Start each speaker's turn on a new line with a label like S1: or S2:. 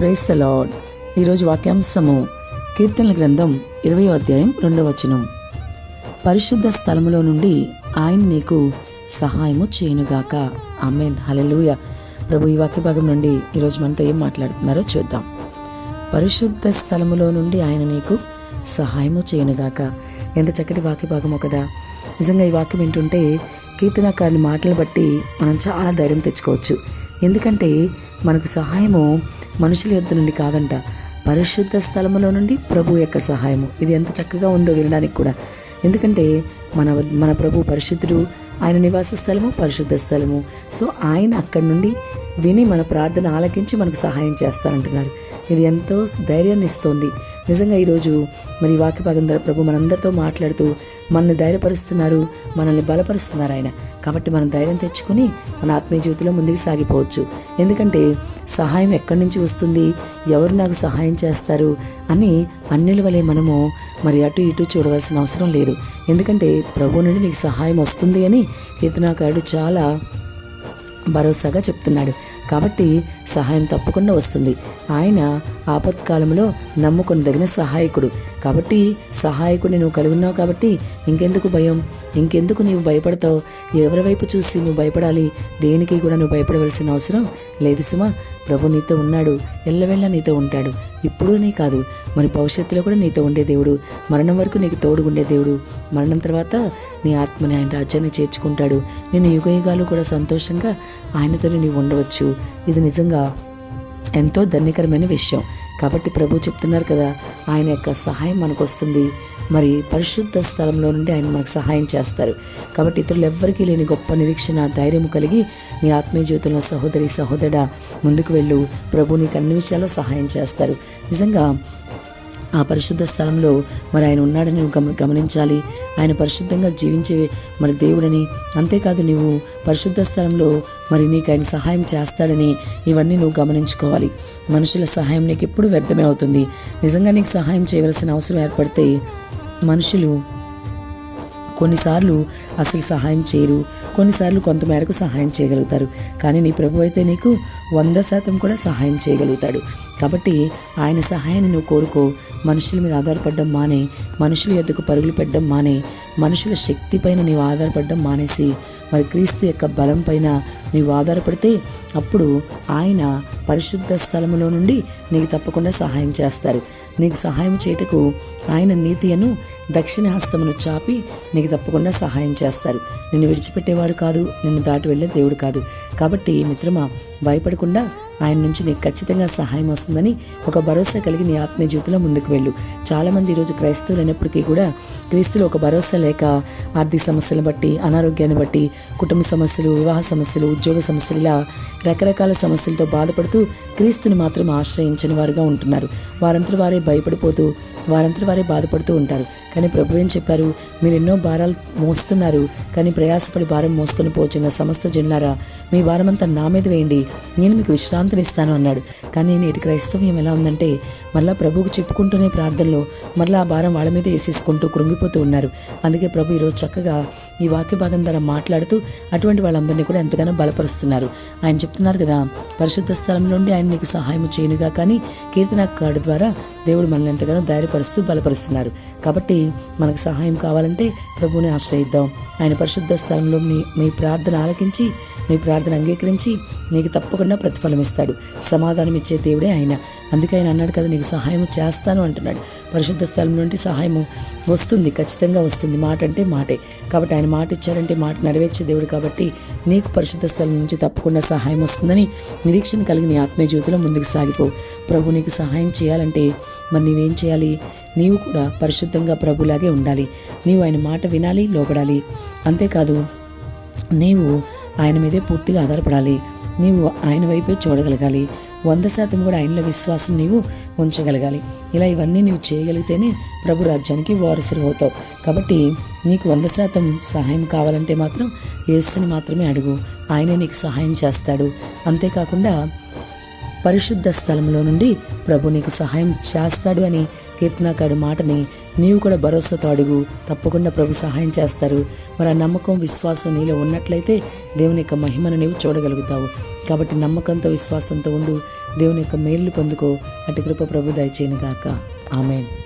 S1: Price the lord ఈరోజు వాక్యాంశము కీర్తనల గ్రంథం ఇరవై అధ్యాయం రెండవ వచనం. పరిశుద్ధ స్థలములో నుండి ఆయన నీకు సహాయము చేయనుగాక. ఆమెన్. హలలుయ ప్రభు ఈ వాక్య భాగం నుండి ఈరోజు మనతో ఏం మాట్లాడుతున్నారో చూద్దాం. పరిశుద్ధ స్థలములో నుండి ఆయన నీకు సహాయము చేయనుగాక. ఎంత చక్కటి వాక్య భాగము కదా. నిజంగా ఈ వాక్యం వింటుంటే కీర్తనకారుని మాటలు బట్టి మనం చాలా ధైర్యం తెచ్చుకోవచ్చు. ఎందుకంటే మనకు సహాయము మనుషుల యొద్ద నుండి కాదంట పరిశుద్ధ స్థలములో నుండి ప్రభు యొక్క సహాయము. ఇది ఎంత చక్కగా ఉందో వినడానికి కూడా. ఎందుకంటే మన మన ప్రభు పరిశుద్ధుడు ఆయన నివాస స్థలము పరిశుద్ధ స్థలము. సో ఆయన అక్కడి నుండి విని మన ప్రార్థన ఆలకించి మనకు సహాయం చేస్తారంటున్నారు. ఇది ఎంతో ధైర్యాన్ని ఇస్తోంది. నిజంగా ఈరోజు మరి వాక్య భాగం ప్రభు మనందరితో మాట్లాడుతూ మనల్ని ధైర్యపరుస్తున్నారు మనల్ని బలపరుస్తున్నారు ఆయన. కాబట్టి మనం ధైర్యం తెచ్చుకుని మన ఆత్మీయ జీవితంలో ముందుకు సాగిపోవచ్చు. ఎందుకంటే సహాయం ఎక్కడి నుంచి వస్తుంది ఎవరు నాకు సహాయం చేస్తారు అని అన్నిల వలె మనము మరి అటు ఇటు చూడవలసిన అవసరం లేదు. ఎందుకంటే ప్రభు నుండి నీకు సహాయం వస్తుంది అని కీర్తనాకారుడు చాలా భరోసాగా చెప్తున్నాడు. కాబట్టి సహాయం తప్పకుండా వస్తుంది. ఆయన ఆపత్కాలంలో నమ్ముకొనదగిన సహాయకుడు. కాబట్టి సహాయకుడిని నువ్వు కలిగి ఉన్నావు కాబట్టి ఇంకెందుకు భయం? ఇంకెందుకు నీవు భయపడతావు? ఎవరి వైపు చూసి నువ్వు భయపడాలి? దేనికి కూడా నువ్వు భయపడవలసిన అవసరం లేదు సుమా. ప్రభు నీతో ఉన్నాడు. ఎల్లవెళ్ళ నీతో ఉంటాడు. ఇప్పుడునే కాదు. మరి భవిష్యత్తులో కూడా నీతో ఉండే దేవుడు. మరణం వరకు నీకు తోడుగుండే దేవుడు. మరణం తర్వాత నీ ఆత్మని ఆయన రాజ్యాన్ని చేర్చుకుంటాడు. నేను యుగ యుగాలు కూడా సంతోషంగా ఆయనతోనే నీవు ఉండవచ్చు. ఇది నిజంగా ఎంతో ధన్యకరమైన విషయం. కాబట్టి ప్రభు చెప్తున్నారు కదా ఆయన యొక్క సహాయం మనకు వస్తుంది. మరి పరిశుద్ధ స్థలంలో నుండి ఆయన మనకు సహాయం చేస్తారు. కాబట్టి ఇతరులు ఎవ్వరికీ లేని గొప్ప నిరీక్షణ ధైర్యం కలిగి నీ ఆత్మీయ జీవితంలో సహోదరి సహోదరుడా ముందుకు వెళ్ళు. ప్రభు నీకు అన్ని విషయాల్లో సహాయం చేస్తారు. నిజంగా ఆ పరిశుద్ధ స్థలంలో మరి ఆయన ఉన్నాడని నువ్వు గమ గమనించాలి. ఆయన పరిశుద్ధంగా జీవించే మరి దేవుడని. అంతేకాదు నువ్వు పరిశుద్ధ స్థలంలో మరి నీకు ఆయన సహాయం చేస్తాడని ఇవన్నీ నువ్వు గమనించుకోవాలి. మనుషుల సహాయం నీకు ఎప్పుడు వ్యర్థమే అవుతుంది. నిజంగా నీకు సహాయం చేయవలసిన అవసరం ఏర్పడితే మనుషులు కొన్నిసార్లు అసలు సహాయం చేయరు. కొన్నిసార్లు కొంతమేరకు సహాయం చేయగలుగుతారు. కానీ నీ ప్రభు అయితే నీకు వంద శాతం కూడా సహాయం చేయగలుగుతాడు. కాబట్టి ఆయన సహాయాన్ని నువ్వు కోరుకో. మనుషుల మీద ఆధారపడడం మానే. మనుషుల ఎద్దుకు పరుగులు పెట్టడం మానే. మనుషుల శక్తి పైన నీవు ఆధారపడడం మానేసి మరి క్రీస్తు యొక్క బలం పైన నీవు ఆధారపడితే అప్పుడు ఆయన పరిశుద్ధ స్థలములో నుండి నీకు తప్పకుండా సహాయం చేస్తారు. నీకు సహాయం చేయటకు ఆయన నీతియను దక్షిణ హస్తమును చాపి నీకు తప్పకుండా సహాయం చేస్తారు. నిన్ను విడిచిపెట్టేవాడు కాదు నిన్ను దాటి వెళ్ళే దేవుడు కాదు. కాబట్టి మిత్రమా భయపడకుండా ఆయన నుంచి నీకు ఖచ్చితంగా సహాయం వస్తుందని ఒక భరోసా కలిగి నీ ఆత్మీయ జీవితంలో ముందుకు వెళ్ళు. చాలామంది ఈరోజు క్రైస్తవులు అయినప్పటికీ కూడా క్రీస్తులు ఒక భరోసా లేక ఆర్థిక సమస్యలను బట్టి అనారోగ్యాన్ని బట్టి కుటుంబ సమస్యలు వివాహ సమస్యలు ఉద్యోగ సమస్యలు ఇలా రకరకాల సమస్యలతో బాధపడుతూ క్రీస్తుని మాత్రం ఆశ్రయించని వారుగా ఉంటున్నారు. వారంతా వారే భయపడిపోతూ వారంతా వారే బాధపడుతూ ఉంటారు. కానీ ప్రభు ఏం చెప్పారు? మీరు ఎన్నో భారాలు మోస్తున్నారు కానీ ప్రయాసపడి భారం మోసుకొని పోచిన సమస్త జనులారా మీ భారమంతా నా మీద వేయండి. నేను మీకు విశ్రాంతి ఇస్తాను అన్నాడు. కానీ నేటి క్రైస్తవ్యం ఎలా ఉందంటే మళ్ళా ప్రభువుకు చెప్పుకుంటూనే ప్రార్థనలో మళ్ళీ ఆ భారం వాళ్ళ మీద వేసేసుకుంటూ కృంగిపోతూ ఉన్నారు. అందుకే ప్రభు ఈరోజు చక్కగా ఈ వాక్య భాగం ద్వారా మాట్లాడుతూ అటువంటి వాళ్ళందరినీ కూడా ఎంతగానో బలపరుస్తున్నారు. ఆయన చెప్తున్నారు కదా పరిశుద్ధ స్థలం నుండి ఆయన నీకు సహాయం చేయనుగా కానీ కీర్తనకారుడు ద్వారా దేవుడు మనల్ని ఎంతగానో ధైర్యపరుస్తూ బలపరుస్తున్నారు. కాబట్టి మనకు సహాయం కావాలంటే ప్రభువుని ఆశ్రయిద్దాం. ఆయన పరిశుద్ధ స్థలంలో మీ మీ ప్రార్థన ఆలకించి నీ ప్రార్థన అంగీకరించి నీకు తప్పకుండా ప్రతిఫలం ఇస్తాడు. సమాధానం ఇచ్చే దేవుడే ఆయన. అందుకే ఆయన అన్నాడు కదా నీకు సహాయం చేస్తాను అంటున్నాడు. పరిశుద్ధ స్థలం నుండి సహాయం వస్తుంది ఖచ్చితంగా వస్తుంది. మాట అంటే మాటే. కాబట్టి ఆయన మాట ఇచ్చారంటే మాట నెరవేర్చే దేవుడు కాబట్టి నీకు పరిశుద్ధ స్థలం నుంచి తప్పకుండా సహాయం వస్తుందని నిరీక్షణ కలిగి నీ ఆత్మీయ జీవితంలో ముందుకు సాగిపో. ప్రభు నీకు సహాయం చేయాలంటే మరి నీవేం చేయాలి? నీవు కూడా పరిశుద్ధంగా ప్రభులాగే ఉండాలి. నీవు ఆయన మాట వినాలి లోపడాలి అంతేకాదు నీవు ఆయన మీదే పూర్తిగా ఆధారపడాలి. నీవు ఆయన వైపే చూడగలగాలి. వంద శాతం కూడా ఆయనలో విశ్వాసం నీవు ఉంచగలగాలి. ఇలా ఇవన్నీ నీవు చేయగలిగితేనే ప్రభు రాజ్యానికి వారసులు అవుతావు. కాబట్టి నీకు వంద శాతం సహాయం కావాలంటే మాత్రం యేసుని మాత్రమే అడుగు. ఆయనే నీకు సహాయం చేస్తాడు. అంతేకాకుండా పరిశుద్ధ స్థలంలో నుండి ప్రభు నీకు సహాయం చేస్తాడు అని కీర్తనాకాడు మాటని నీవు కూడా భరోసాతో అడుగు. తప్పకుండా ప్రభు సహాయం చేస్తారు. మరి ఆ నమ్మకం విశ్వాసం నీలో ఉన్నట్లయితే దేవుని యొక్క మహిమను నీవు చూడగలుగుతావు. కాబట్టి నమ్మకంతో విశ్వాసంతో ఉండు. దేవుని యొక్క మేలు పొందుకో. అటు కృప ప్రభు దయచేయనుగాక. ఆమె